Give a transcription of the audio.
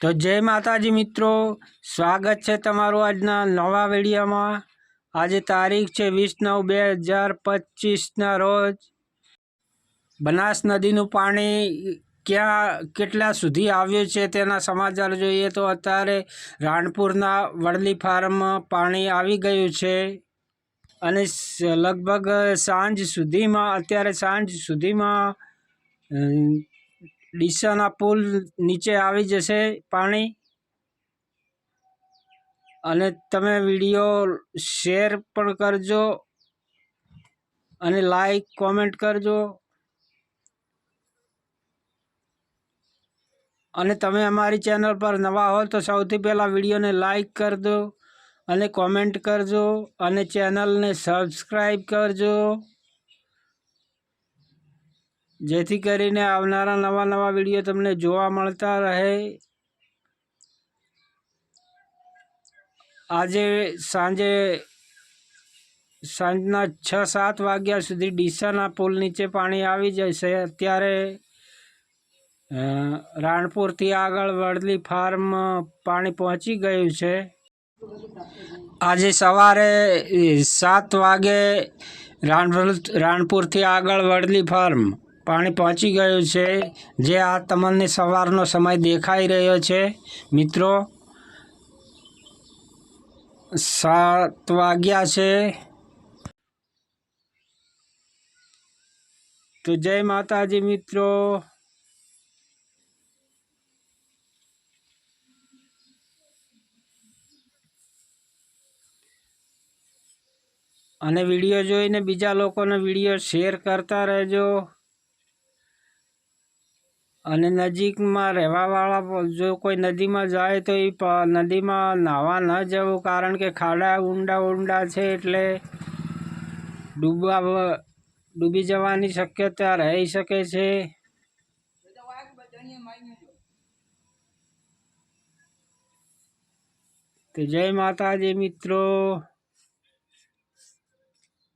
તો જય માતાજી મિત્રો, સ્વાગત છે તમારું આજના નવા વિડીયોમાં. આજે તારીખ છે વીસ નવ બે હજાર પચીસના રોજ. બનાસ નદીનું પાણી ક્યાં, કેટલા સુધી આવ્યું છે તેના સમાચાર જોઈએ તો અત્યારે રાણપુરના વડલી ફાર્મમાં પાણી આવી ગયું છે. અને લગભગ સાંજ સુધીમાં, અત્યારે સાંજ સુધીમાં ડીસાના પુલ નીચે આવી જશે પાણી. અને તમે વીડિયો શેર પણ કરજો અને લાઈક કોમેન્ટ કરજો. અને તમે અમારી ચેનલ પર નવા હો તો સૌથી પહેલાં વિડીયોને લાઈક કરજો અને કોમેન્ટ કરજો અને ચેનલને સબસ્ક્રાઈબ કરજો. જેથી કરીને આવનારા નવા નવા વીડિયો તમને જોવા મળતા રહે. આજે સાંજે સાંજના છ સાત વાગ્યા સુધી ડીસાના પુલ નીચે પાણી આવી જશે. અત્યારે રાણપુરથી આગળ વડલી ફાર્મ પાણી પહોંચી ગયું છે. આજે સવારે સાત વાગે રાણપુર રાણપુરથી આગળ વડલી ફાર્મ પાણી પહોંચી ગયું છે. જે આ તમને સવારનો સમય દેખાઈ રહ્યો છે. મિત્રો, સાત વાગ્યા છે. તો જય માતાજી મિત્રો. અને વીડિયો જોઈને બીજા લોકોને વીડિયો શેર કરતા રહેજો. અને નજીકમાં રહેવાવાળા જો કોઈ નદીમાં જાય તો એ નદીમાં નાહવા ન જવું કારણ કે ખાડા ઊંડા ઊંડા છે એટલે ડૂબવા, ડૂબી જવાની શક્યતા રહી શકે છે. તો જય માતાજી મિત્રો.